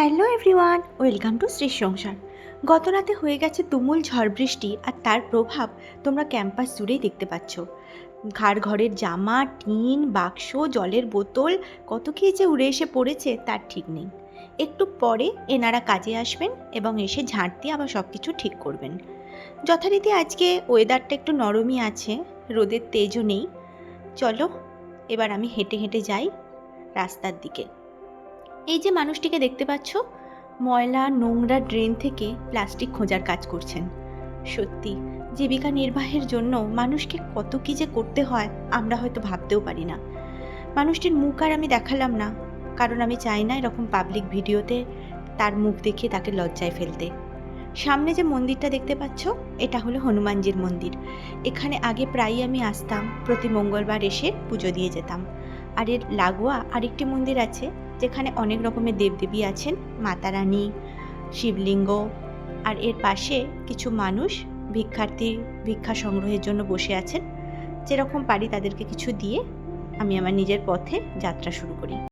Hello everyone, welcome to Shri Sansar. গত রাতে হয়ে গেছে তুমুল ঝড় বৃষ্টি আর তার প্রভাব তোমরা ক্যাম্পাস জুড়েই দেখতে পাচ্ছ। ঘাড় ঘরের জামা, টিন, বাক্স, জলের বোতল, কত কী যে উড়ে এসে পড়েছে তার ঠিক নেই। একটু পরে এনারা কাজে আসবেন এবং এসে ঝাঁট দিয়ে আবার সব কিছু ঠিক করবেন। যথারীতি আজকে ওয়েদারটা একটু নরমই আছে, রোদের তেজও নেই। চলো, এবার আমি হেঁটে হেঁটে যাই রাস্তার দিকে। এই যে মানুষটিকে দেখতে পাচ্ছ, ময়লা, নোংরা ড্রেন থেকে প্লাস্টিক খোঁজার কাজ করছেন। সত্যি, জীবিকা নির্বাহের জন্য মানুষকে কত কী যে করতে হয় আমরা হয়তো ভাবতেও পারি না। মানুষটির মুখ আর আমি দেখালাম না, কারণ আমি চাই না এরকম পাবলিক ভিডিওতে তার মুখ দেখিয়ে তাকে লজ্জায় ফেলতে। সামনে যে মন্দিরটা দেখতে পাচ্ছ, এটা হলো হনুমানজির মন্দির। এখানে আগে প্রায়ই আমি আসতাম, প্রতি মঙ্গলবার এসে পুজো দিয়ে যেতাম। আর এর লাগোয়া আরেকটি মন্দির আছে যেখানে অনেক রকমের দেবদেবী আছেন মাতা রানী শিবলিঙ্গ, আর এর পাশে কিছু মানুষ ভিক্ষার্থী, ভিক্ষা সংগ্রহের জন্য বসে আছেন। যেরকম পারি তাদেরকে কিছু দিয়ে আমি আমার নিজের পথে যাত্রা শুরু করি।